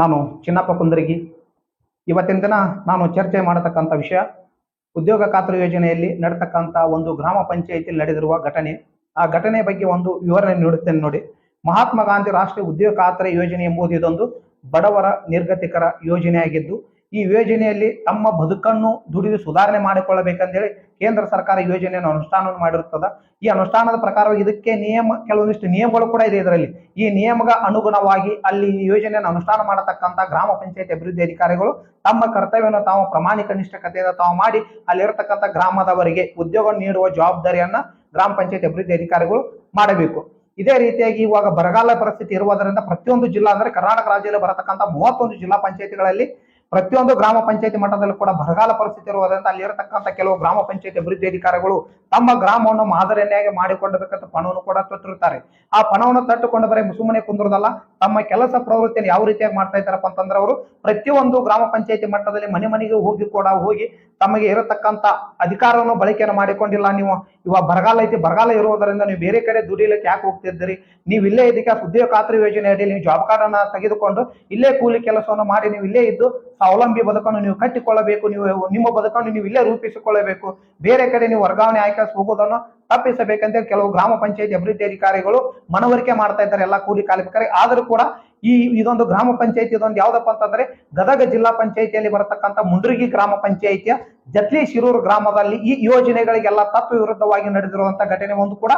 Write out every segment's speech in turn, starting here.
ನಾನು ಚಿನ್ನಪ್ಪ ಕುಂದರಗಿ. ಇವತ್ತಿನ ದಿನ ನಾನು ಚರ್ಚೆ ಮಾಡತಕ್ಕಂಥ ವಿಷಯ, ಉದ್ಯೋಗ ಖಾತ್ರಿ ಯೋಜನೆಯಲ್ಲಿ ನಡೆತಕ್ಕಂಥ ಒಂದು ಗ್ರಾಮ ಪಂಚಾಯಿತಿಯಲ್ಲಿ ನಡೆದಿರುವ ಘಟನೆ. ಆ ಘಟನೆ ಬಗ್ಗೆ ಒಂದು ವಿವರಣೆ ನೀಡುತ್ತೇನೆ ನೋಡಿ. ಮಹಾತ್ಮ ಗಾಂಧಿ ರಾಷ್ಟ್ರೀಯ ಉದ್ಯೋಗ ಖಾತ್ರಿ ಯೋಜನೆ ಎಂಬುದು ಇದೊಂದು ಬಡವರ ನಿರ್ಗತಿಕರ ಯೋಜನೆಯಾಗಿದ್ದು ಈ ಯೋಜನೆಯಲ್ಲಿ ತಮ್ಮ ಬದುಕನ್ನು ದುಡಿದು ಸುಧಾರಣೆ ಮಾಡಿಕೊಳ್ಳಬೇಕಂತೇಳಿ ಕೇಂದ್ರ ಸರ್ಕಾರ ಯೋಜನೆಯನ್ನು ಅನುಷ್ಠಾನವನ್ನು ಮಾಡಿರುತ್ತದೆ. ಈ ಅನುಷ್ಠಾನದ ಪ್ರಕಾರ ಇದಕ್ಕೆ ನಿಯಮ, ಕೆಲವೊಂದಿಷ್ಟು ನಿಯಮಗಳು ಕೂಡ ಇದೆ ಇದರಲ್ಲಿ. ಈ ನಿಯಮಗ ಅನುಗುಣವಾಗಿ ಅಲ್ಲಿ ಈ ಯೋಜನೆಯನ್ನು ಅನುಷ್ಠಾನ ಮಾಡತಕ್ಕಂಥ ಗ್ರಾಮ ಪಂಚಾಯತ್ ಅಭಿವೃದ್ಧಿ ಅಧಿಕಾರಿಗಳು ತಮ್ಮ ಕರ್ತವ್ಯವನ್ನು ತಾವು ಪ್ರಾಮಾಣಿಕ ನಿಷ್ಠಕತೆಯಿಂದ ತಾವು ಮಾಡಿ ಅಲ್ಲಿರತಕ್ಕಂಥ ಗ್ರಾಮದವರಿಗೆ ಉದ್ಯೋಗ ನೀಡುವ ಜವಾಬ್ದಾರಿಯನ್ನ ಗ್ರಾಮ ಪಂಚಾಯತ್ ಅಭಿವೃದ್ಧಿ ಅಧಿಕಾರಿಗಳು ಮಾಡಬೇಕು. ಇದೇ ರೀತಿಯಾಗಿ ಇವಾಗ ಬರಗಾಲ ಪರಿಸ್ಥಿತಿ ಇರುವುದರಿಂದ ಪ್ರತಿಯೊಂದು ಜಿಲ್ಲಾ ಅಂದರೆ ಕರ್ನಾಟಕ ರಾಜ್ಯದಲ್ಲಿ ಬರತಕ್ಕಂಥ ಮೂವತ್ತೊಂದು ಜಿಲ್ಲಾ ಪಂಚಾಯತಿಗಳಲ್ಲಿ ಪ್ರತಿಯೊಂದು ಗ್ರಾಮ ಪಂಚಾಯತಿ ಮಟ್ಟದಲ್ಲಿ ಕೂಡ ಬರಗಾಲ ಪರಿಸ್ಥಿತಿ ಇರುವುದರಿಂದ ಅಲ್ಲಿರತಕ್ಕಂಥ ಕೆಲವು ಗ್ರಾಮ ಪಂಚಾಯತಿ ಅಭಿವೃದ್ಧಿ ಅಧಿಕಾರಿಗಳು ತಮ್ಮ ಗ್ರಾಮವನ್ನು ಮಾದರಿಯನ್ನಾಗಿ ಮಾಡಿಕೊಂಡಿರತಕ್ಕಂಥ ಪಣವನ್ನು ಕೂಡ ತೊಟ್ಟಿರ್ತಾರೆ ಆ ಪಣವನ್ನು ತಟ್ಟುಕೊಂಡು ಬರೀ ಸುಮ್ಮನೆ ಕುಂದಿರೋದಲ್ಲ ತಮ್ಮ ಕೆಲಸ ಪ್ರವೃತ್ತಿಯನ್ನು ಯಾವ ರೀತಿಯಾಗಿ ಮಾಡ್ತಾ ಇದ್ದಾರಪ್ಪ ಅಂತಂದ್ರೆ ಅವರು ಪ್ರತಿಯೊಂದು ಗ್ರಾಮ ಪಂಚಾಯತಿ ಮಟ್ಟದಲ್ಲಿ ಮನೆ ಮನೆಗೆ ಹೋಗಿ ಕೂಡ ಹೋಗಿ ತಮಗೆ ಇರತಕ್ಕಂತ ಅಧಿಕಾರವನ್ನು ಬಳಕೆಯನ್ನು ಮಾಡಿಕೊಂಡಿಲ್ಲ. ನೀವು ಇವಾಗ ಬರಗಾಲ ಐತಿ, ಬರಗಾಲ ಇರುವುದರಿಂದ ನೀವು ಬೇರೆ ಕಡೆ ದುಡಿಲಿಕ್ಕೆ ಯಾಕೆ ಹೋಗ್ತಿದ್ದೀರಿ ನೀವು ಇಲ್ಲೇ ಇದಕ್ಕೆ ಉದ್ಯೋಗ ಖಾತ್ರಿ ಯೋಜನೆ ಅಡಿಯಲ್ಲಿ ನೀವು ಜಾಬ್ ಕಾರ್ಡ್ ಅನ್ನ ತೆಗೆದುಕೊಂಡು ಇಲ್ಲೇ ಕೂಲಿ ಕೆಲಸವನ್ನು ಮಾಡಿ ನೀವು ಇಲ್ಲೇ ಇದ್ದು ಸ್ವಾವಲಂಬಿ ಬದುಕನ್ನು ನೀವು ಕಟ್ಟಿಕೊಳ್ಳಬೇಕು, ನೀವು ನಿಮ್ಮ ಬದುಕನ್ನು ನೀವು ಇಲ್ಲೇ ರೂಪಿಸಿಕೊಳ್ಳಬೇಕು. ಬೇರೆ ಕಡೆ ನೀವು ವರ್ಗಾವಣೆ ಆಯ್ಕೆ ಹೋಗೋದನ್ನು ತಪ್ಪಿಸಬೇಕಂತ ಕೆಲವು ಗ್ರಾಮ ಪಂಚಾಯತಿ ಅಭಿವೃದ್ಧಿ ಅಧಿಕಾರಿಗಳು ಮನವರಿಕೆ ಮಾಡ್ತಾ ಇದ್ದಾರೆ ಎಲ್ಲ ಕೂಲಿ ಕಾರ್ಮಿಕರಿಗೆ. ಆದರೂ ಕೂಡ ಈ ಇದೊಂದು ಗ್ರಾಮ ಪಂಚಾಯತಿ ಇದೊಂದು ಯಾವ್ದಪ್ಪ ಅಂತಂದ್ರೆ ಗದಗ ಜಿಲ್ಲಾ ಪಂಚಾಯತಿಯಲ್ಲಿ ಬರತಕ್ಕಂಥ ಮುಂಡ್ರಿಗಿ ಗ್ರಾಮ ಪಂಚಾಯತಿಯ ಜತ್ಲಿ ಶಿರೂರು ಗ್ರಾಮದಲ್ಲಿ ಈ ಯೋಜನೆಗಳಿಗೆಲ್ಲ ತತ್ವ ವಿರುದ್ಧವಾಗಿ ನಡೆದಿರುವಂತ ಘಟನೆ ಒಂದು ಕೂಡ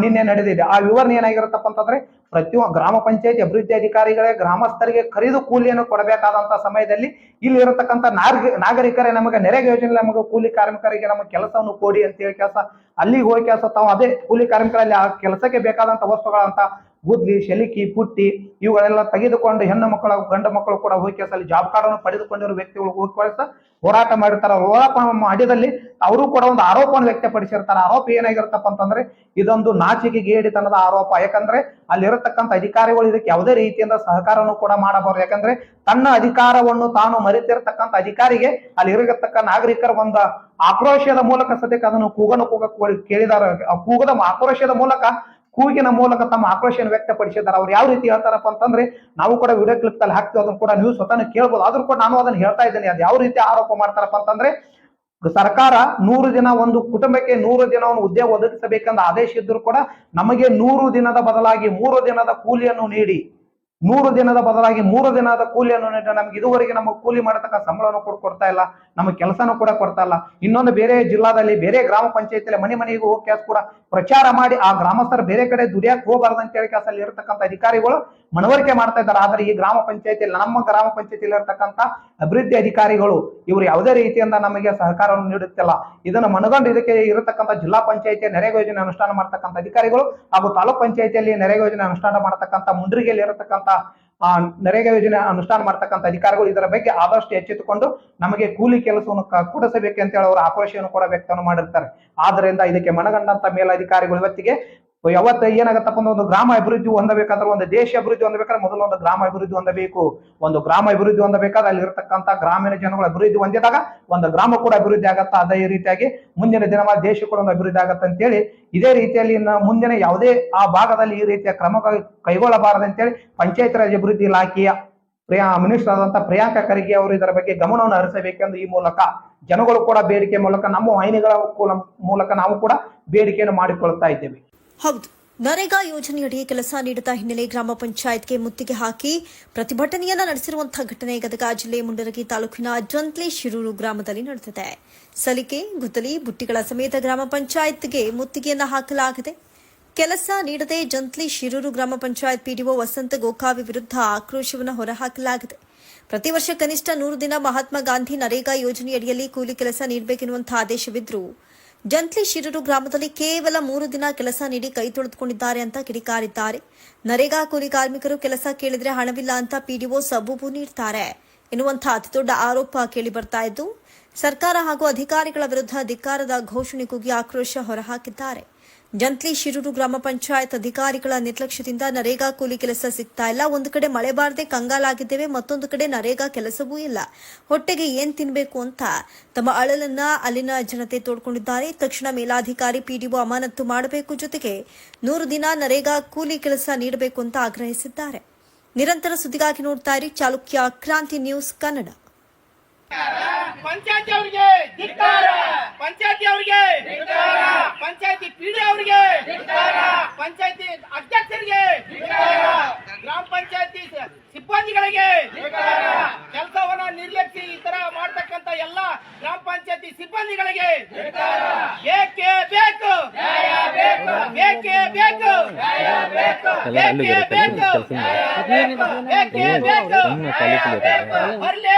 ನಿನ್ನೆ ನಡೆದಿದೆ. ಆ ವಿವರಣೆ ಏನಾಗಿರುತ್ತಪ್ಪ ಅಂತಂದ್ರೆ ಪ್ರತಿಯೊಂದು ಗ್ರಾಮ ಪಂಚಾಯತಿ ಅಭಿವೃದ್ಧಿ ಅಧಿಕಾರಿಗಳೇ ಗ್ರಾಮಸ್ಥರಿಗೆ ಖರೀದು ಕೂಲಿಯನ್ನು ಕೊಡಬೇಕಾದಂತ ಸಮಯದಲ್ಲಿ ಇಲ್ಲಿ ಇರತಕ್ಕಂಥ ನಾಗರಿಕರೇ ನಮಗೆ ನೆರೆಗೆ ಯೋಜನೆ ನಮಗೆ ಕೂಲಿ ಕಾರ್ಮಿಕರಿಗೆ ನಮ್ಮ ಕೆಲಸವನ್ನು ಕೊಡಿ ಅಂತ ಹೇಳಿ ಕೆಲಸ ಅಲ್ಲಿಗೆ ಹೋಗಿ ಕೆಲಸ ತಾವು ಅದೇ ಕೂಲಿ ಕಾರ್ಮಿಕರಲ್ಲಿ ಆ ಕೆಲಸಕ್ಕೆ ಬೇಕಾದಂತ ವಸ್ತುಗಳಂತ ಗುದ್ಲಿ, ಶಲಿಕಿ, ಪುಟ್ಟಿ, ಇವುಗಳೆಲ್ಲ ತೆಗೆದುಕೊಂಡು ಹೆಣ್ಣು ಮಕ್ಕಳು, ಗಂಡು ಮಕ್ಕಳು ಕೂಡ ಹೋಗಿ ಕೆಲಸದಲ್ಲಿ ಜಾಬ್ ಕಾರ್ಡ್ ಅನ್ನು ಪಡೆದುಕೊಂಡಿರೋ ವ್ಯಕ್ತಿಗಳು ಹೋಗಿ ಕಳಿಸ ಹೋರಾಟ ಮಾಡಿರ್ತಾರೆ. ಹೋರಾಟ ಮಾಡಿದಲ್ಲಿ ಅವರು ಕೂಡ ಒಂದು ಆರೋಪವನ್ನು ವ್ಯಕ್ತಪಡಿಸಿರ್ತಾರೆ. ಆರೋಪ ಏನಾಗಿರ್ತಪ್ಪ ಅಂತಂದ್ರೆ, ಇದೊಂದು ನಾಚಿಕೆ ಗೇಡಿತನದ ಆರೋಪ. ಯಾಕಂದ್ರೆ, ಅಲ್ಲಿರತಕ್ಕಂಥ ಅಧಿಕಾರಿಗಳು ಇದಕ್ಕೆ ಯಾವುದೇ ರೀತಿಯಿಂದ ಸಹಕಾರವನ್ನು ಕೂಡ ಮಾಡಬಾರದು. ಯಾಕಂದ್ರೆ, ತನ್ನ ಅಧಿಕಾರವನ್ನು ತಾನು ಮರೆತಿರತಕ್ಕಂಥ ಅಧಿಕಾರಿಗೆ ಅಲ್ಲಿ ಇರತಕ್ಕ ನಾಗರಿಕರ ಒಂದು ಆಕ್ರೋಶದ ಮೂಲಕ ಸದ್ಯಕ್ಕೆ ಅದನ್ನು ಕೂಗನ್ನು ಕೂಗ ಕೇಳಿದಾರ ಕೂಗದ ಆಕ್ರೋಶದ ಮೂಲಕ ಕೂಗಿನ ಮೂಲಕ ತಮ್ಮ ಆಕ್ರೋಶವನ್ನು ವ್ಯಕ್ತಪಡಿಸಿದ್ದಾರೆ. ಅವ್ರು ಯಾವ ರೀತಿ ಹೇಳ್ತಾರಪ್ಪ ಅಂತಂದ್ರೆ, ನಾವು ಕೂಡ ವಿಡಿಯೋ ಕ್ಲಿಪ್ ಅಲ್ಲಿ ಹಾಕ್ತೀವಿ, ಅದನ್ನು ಕೂಡ ನೀವು ಸ್ವತಃ ಕೇಳ್ಬೋದು. ಆದ್ರೂ ಕೂಡ ನಾನು ಅದನ್ನ ಹೇಳ್ತಾ ಇದ್ದೇನೆ. ಅದು ಯಾವ ರೀತಿ ಆರೋಪ ಮಾಡ್ತಾರಪ್ಪ ಅಂತಂದ್ರೆ, ಸರ್ಕಾರ ನೂರು ದಿನ ಒಂದು ಕುಟುಂಬಕ್ಕೆ ನೂರು ಒಂದು ಉದ್ಯೋಗ ಒದಗಿಸಬೇಕೆಂದ ಆದೇಶ ಇದ್ರೂ ಕೂಡ ನಮಗೆ ನೂರು ದಿನದ ಬದಲಾಗಿ ಮೂರು ದಿನದ ಕೂಲಿಯನ್ನು ನೀಡಿ, ನೂರು ದಿನದ ಬದಲಾಗಿ ಮೂರು ದಿನದ ಕೂಲಿಯನ್ನು ನೀಡಿ. ನಮ್ಗೆ ಇದುವರೆಗೆ ನಮಗೆ ಕೂಲಿ ಮಾಡತಕ್ಕ ಸಂಬಳವನ್ನು ಕೊಡ್ಕೊಡ್ತಾ ಕೊಡ್ತಾ ಇಲ್ಲ. ನಮಗೆ ಕೆಲಸನೂ ಕೂಡ ಕೊಡ್ತಾ ಇಲ್ಲ. ಇನ್ನೊಂದು ಬೇರೆ ಜಿಲ್ಲಾದಲ್ಲಿ ಬೇರೆ ಗ್ರಾಮ ಪಂಚಾಯತಿಯಲ್ಲಿ ಮನೆ ಮನೆಗೆ ಹೋಗಿ ಕೆಲಸ ಕೂಡ ಪ್ರಚಾರ ಮಾಡಿ ಆ ಗ್ರಾಮಸ್ಥರು ಬೇರೆ ಕಡೆ ದುಡಿಯಕ್ಕೆ ಹೋಗಬಾರ್ದು ಅಂತ ಹೇಳಿ ಕೆಲಸದಲ್ಲಿ ಇರತಕ್ಕಂಥ ಅಧಿಕಾರಿಗಳು ಮನವರಿಕೆ ಮಾಡ್ತಾ ಇದ್ದಾರೆ. ಆದ್ರೆ ಈ ಗ್ರಾಮ ಪಂಚಾಯತಿಯಲ್ಲಿ ನಮ್ಮ ಗ್ರಾಮ ಪಂಚಾಯತಿಯಲ್ಲಿ ಇರತಕ್ಕಂಥ ಅಭಿವೃದ್ಧಿ ಅಧಿಕಾರಿಗಳು ಇವರು ಯಾವುದೇ ರೀತಿಯಿಂದ ನಮಗೆ ಸಹಕಾರವನ್ನು ನೀಡುತ್ತಿಲ್ಲ. ಇದನ್ನು ಮನಗಂಡು ಇದಕ್ಕೆ ಇರತಕ್ಕಂಥ ಜಿಲ್ಲಾ ಪಂಚಾಯತಿಯ ನೆರೆಗೆ ಯೋಜನೆ ಅನುಷ್ಠಾನ ಮಾಡ್ತಕ್ಕಂಥ ಅಧಿಕಾರಿಗಳು ಹಾಗೂ ತಾಲೂಕ್ ಪಂಚಾಯತಿಯಲ್ಲಿ ನೆರೆಗೆ ಯೋಜನೆ ಅನುಷ್ಠಾನ ಮಾಡ್ತಕ್ಕಂಥ ಮುಂಡ್ರಿಗೆಯಲ್ಲಿ ಇರತಕ್ಕಂಥ ಆ ನರೇಗಾ ಯೋಜನೆ ಅನುಷ್ಠಾನ ಮಾಡ್ತಕ್ಕಂಥ ಅಧಿಕಾರಿಗಳು ಇದರ ಬಗ್ಗೆ ಆದಷ್ಟು ಎಚ್ಚೆತ್ತುಕೊಂಡು ನಮಗೆ ಕೂಲಿ ಕೆಲಸವನ್ನು ಕ- ಅಂತ ಹೇಳಿ ಅವರು ಆಕ್ರೋಶವನ್ನು ಕೂಡ ವ್ಯಕ್ತವನ್ನು ಮಾಡಿರ್ತಾರೆ. ಆದ್ರಿಂದ ಇದಕ್ಕೆ ಮನಗಂಡಂತ ಮೇಲಧಿಕಾರಿಗಳು ಇವತ್ತಿಗೆ ಯಾವತ್ತ ಏನಾಗತ್ತಪ್ಪ ಅಂದ್ರೆ ಒಂದು ಗ್ರಾಮ ಅಭಿವೃದ್ಧಿ ಹೊಂದಬೇಕಾದ್ರೆ ಒಂದು ದೇಶ ಅಭಿವೃದ್ಧಿ ಹೊಂದಬೇಕಾದ್ರೆ ಮೊದಲು ಒಂದು ಗ್ರಾಮ ಅಭಿವೃದ್ಧಿ ಹೊಂದಬೇಕು. ಒಂದು ಗ್ರಾಮ ಅಭಿವೃದ್ಧಿ ಹೊಂದಬೇಕಾದ್ರೆ ಅಲ್ಲಿ ಇರತಕ್ಕಂತ ಗ್ರಾಮೀಣ ಜನಗಳ ಅಭಿವೃದ್ಧಿ ಹೊಂದಿದಾಗ ಒಂದು ಗ್ರಾಮ ಕೂಡ ಅಭಿವೃದ್ಧಿ ಆಗತ್ತ? ಅದೇ ರೀತಿಯಾಗಿ ಮುಂದಿನ ದಿನ ದೇಶ ಕೂಡ ಒಂದು ಅಭಿವೃದ್ಧಿ ಅಂತ ಅಂತೇಳಿ ಇದೇ ರೀತಿಯಲ್ಲಿ ಮುಂದಿನ ಯಾವುದೇ ಆ ಭಾಗದಲ್ಲಿ ಈ ರೀತಿಯ ಕ್ರಮ ಕೈಗೊಳ್ಳಬಾರದು ಅಂತೇಳಿ ಪಂಚಾಯತ್ ರಾಜ್ ಅಭಿವೃದ್ಧಿ ಇಲಾಖೆಯ ಪ್ರಿಯಾ ಮಿನಿಸ್ಟರ್ ಆದಂತ ಪ್ರಿಯಾಂಕಾ ಖರ್ಗೆ ಅವರು ಇದರ ಬಗ್ಗೆ ಗಮನವನ್ನು ಹರಿಸಬೇಕೆಂದು ಈ ಮೂಲಕ ಜನಗಳು ಕೂಡ ಬೇಡಿಕೆ ಮೂಲಕ ನಮ್ಮ ವಾಹಿನಿಗಳ ಮೂಲಕ ನಾವು ಕೂಡ ಬೇಡಿಕೆಯನ್ನು ಮಾಡಿಕೊಳ್ತಾ ಇದ್ದೇವೆ. ಹೌದು. ನರೇಗಾ ಯೋಜನೆಯಡಿ ಕೆಲಸ ನೀಡಿದ ಹಿನ್ನೆಲೆ ಗ್ರಾಮ ಪಂಚಾಯತ್ಗೆ ಮುತ್ತಿಗೆ ಹಾಕಿ ಪ್ರತಿಭಟನೆಯನ್ನ ನಡೆಸಿರುವಂತಹ ಘಟನೆ ಗದಗ ಜಿಲ್ಲೆ ಮುಂಡರಗಿ ತಾಲೂಕಿನ ಜಂತ್ಲಿ ಶಿರೂರು ಗ್ರಾಮದಲ್ಲಿ ನಡೆದಿದೆ. ಸಲಿಕೆ, ಗುದ್ದಲಿ, ಬುಟ್ಟಿಗಳ ಸಮೇತ ಗ್ರಾಮ ಪಂಚಾಯತ್ಗೆ ಮುತ್ತಿಗೆಯನ್ನ ಹಾಕಲಾಗಿದೆ. ಕೆಲಸ ನೀಡದೆ ಜಂತ್ಲಿ ಶಿರೂರು ಗ್ರಾಮ ಪಂಚಾಯತ್ ಪಿಡಿಒ ವಸಂತ ಗೋಕಾವಿ ವಿರುದ್ಧ ಆಕ್ರೋಶವನ್ನು ಹೊರಹಾಕಲಾಗಿದೆ. ಪ್ರತಿ ವರ್ಷ ಕನಿಷ್ಠ ನೂರು ದಿನ ಮಹಾತ್ಮ ಗಾಂಧಿ ನರೇಗಾ ಯೋಜನೆಯಡಿಯಲ್ಲಿ ಕೂಲಿ ಕೆಲಸ ನೀಡಬೇಕೆನ್ನುವಂತಹ ಆದೇಶವಿದ್ರೂ ಜಂತ್ಲಿ ಶಿರೂರು ಗ್ರಾಮದಲ್ಲಿ ಕೇವಲ ಮೂರು ದಿನ ಕೆಲಸ ನೀಡಿ ಕೈ ತೊಳೆದುಕೊಂಡಿದ್ದಾರೆ ಅಂತ ಕಿಡಿಕಾರಿದ್ದಾರೆ. ನರೇಗಾ ಕೂಲಿ ಕಾರ್ಮಿಕರು ಕೆಲಸ ಕೇಳಿದ್ರೆ ಹಣವಿಲ್ಲ ಅಂತ ಪಿಡಿಒ ಸಬೂಬು ನೀಡ್ತಾರೆ. ಎನ್ನುವಂತಹ ಅತಿದೊಡ್ಡ ಆರೋಪ ಕೇಳಿ ಬರ್ತಾ ಇದ್ದು, ಸರ್ಕಾರ ಹಾಗೂ ಅಧಿಕಾರಿಗಳ ವಿರುದ್ಧ ಅಧಿಕಾರದ ಘೋಷಣೆ ಕೂಗಿ ಆಕ್ರೋಶ ಹೊರಹಾಕಿದ್ದಾರೆ. ಜಂತ್ಲಿ ಶಿರೂರು ಗ್ರಾಮ ಪಂಚಾಯತ್ ಅಧಿಕಾರಿಗಳ ನಿರ್ಲಕ್ಷ್ಯದಿಂದ ನರೇಗಾ ಕೂಲಿ ಕೆಲಸ ಸಿಗ್ತಾ ಇಲ್ಲ. ಒಂದು ಕಡೆ ಮಳೆ ಬಾರದೆ ಕಂಗಾಲಾಗಿದ್ದೇವೆ, ಮತ್ತೊಂದು ಕಡೆ ನರೇಗಾ ಕೆಲಸವೂ ಇಲ್ಲ. ಹೊಟ್ಟೆಗೆ ಏನ್ ತಿನ್ಬೇಕು ಅಂತ ತಮ್ಮ ಅಳಲನ್ನ ಅಲ್ಲಿನ ಜನತೆ ತೋಡ್ಕೊಂಡಿದ್ದಾರೆ. ತಕ್ಷಣ ಮೇಲಾಧಿಕಾರಿ ಪಿಡಿಒ ಅಮಾನತು ಮಾಡಬೇಕು ಜೊತೆಗೆ ನೂರು ದಿನ ನರೇಗಾ ಕೂಲಿ ಕೆಲಸ ನೀಡಬೇಕು ಅಂತ ಆಗ್ರಹಿಸಿದ್ದಾರೆ. ನಿರಂತರ ಸುದ್ದಿಗಾಗಿ ನೋಡ್ತಾ ಇರಿ ಚಾಲುಕ್ಯ ಕ್ರಾಂತಿ ನ್ಯೂಸ್ ಕನ್ನಡ ಪಂಚಾಯತಿ ಅವರಿಗೆ ಪಂಚಾಯತಿ ಅವರಿಗೆ ಪಂಚಾಯತಿ ಪಿಡಿ ಅವರಿಗೆ ಪಂಚಾಯತಿ ಅಧ್ಯಕ್ಷರಿಗೆ ಗ್ರಾಮ ಪಂಚಾಯತಿ ಸಿಬ್ಬಂದಿಗಳಿಗೆ ಕೆಲಸವನ್ನ ನಿರ್ಲಕ್ಷಿ ಈ ತರ ಮಾಡ್ತಕ್ಕಂತ ಎಲ್ಲ ಗ್ರಾಮ ಪಂಚಾಯತಿ ಸಿಬ್ಬಂದಿಗಳಿಗೆ ಬೇಕೇ? ಬೇಕು? ಬೇಕೇ? ಬೇಕು? ಬೇಕೇ? ಬೇಕು ಬೇಕೇ ಬೇಕು ಬರಲೇ